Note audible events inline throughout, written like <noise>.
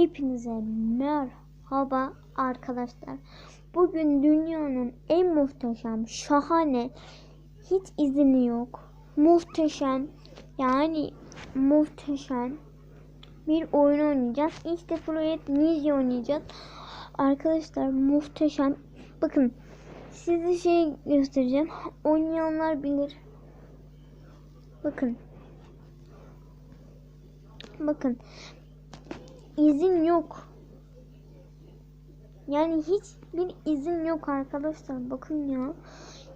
Hepinize merhaba arkadaşlar. Bugün dünyanın en muhteşem, şahane, hiç izini yok. Muhteşem, yani muhteşem bir oyun oynayacağız. İşte Fruit Ninja oynayacağız. Arkadaşlar muhteşem. Bakın size şey göstereceğim. Oynayanlar bilir. Bakın. Bakın izin yok. Yani hiçbir izin yok arkadaşlar. Bakın ya.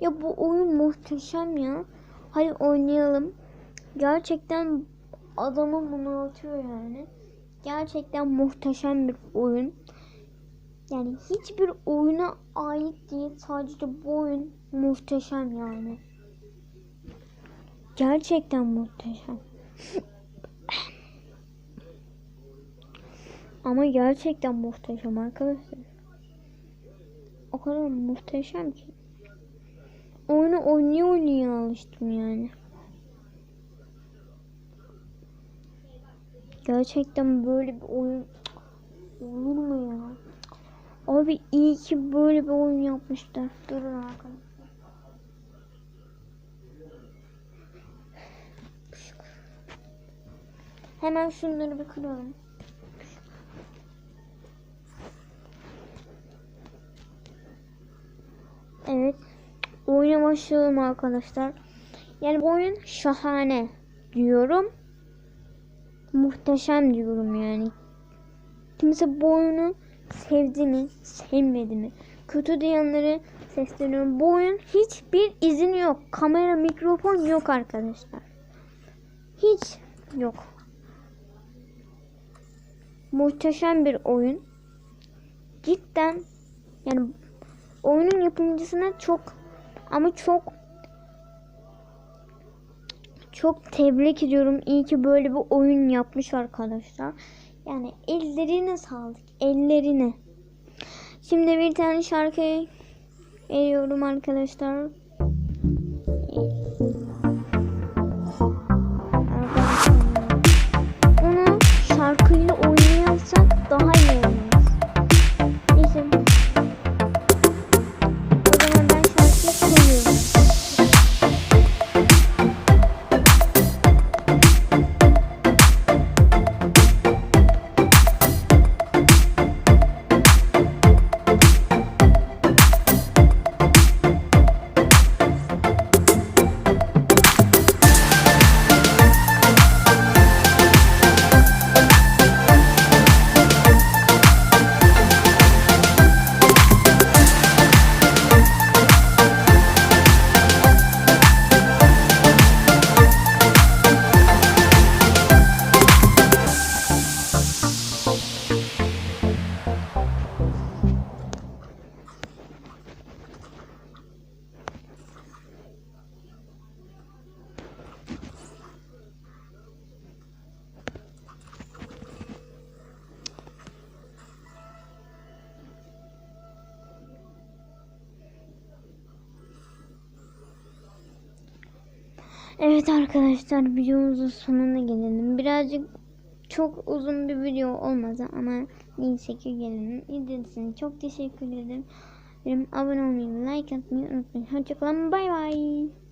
Ya bu oyun muhteşem ya. Hadi oynayalım. Gerçekten adamı bunaltıyor yani. Gerçekten muhteşem bir oyun. Yani hiçbir oyuna ait değil. Sadece bu oyun muhteşem yani. Gerçekten muhteşem. <laughs> Ama gerçekten muhteşem arkadaşlar. O kadar muhteşem ki. Oyunu oynaya oynaya alıştım yani. Gerçekten böyle bir oyun olur mu ya? Abi iyi ki böyle bir oyun yapmışlar. Durun arkadaşlar. Hemen şunları bir kıralım. Evet. Oyuna başlayalım arkadaşlar. Yani bu oyun şahane diyorum. Muhteşem diyorum yani. Kimse bu oyunu sevdi mi, sevmedi mi? Kötü diyenlere sesleniyorum. Bu oyun hiçbir izin yok. Kamera, mikrofon yok arkadaşlar. Hiç yok. Muhteşem bir oyun. Cidden yani oyunun yapımcısına çok ama çok çok tebrik ediyorum. İyi ki böyle bir oyun yapmış arkadaşlar. Yani ellerine sağlık. Ellerine. Şimdi bir tane şarkı veriyorum arkadaşlar. Evet arkadaşlar videomuzun sonuna gelelim. Birazcık çok uzun bir video olmadı ama neyse ki gelelim. İzlediğiniz için çok teşekkür ederim. Abone olmayı, like atmayı unutmayın. Hoşçakalın. Bay bay.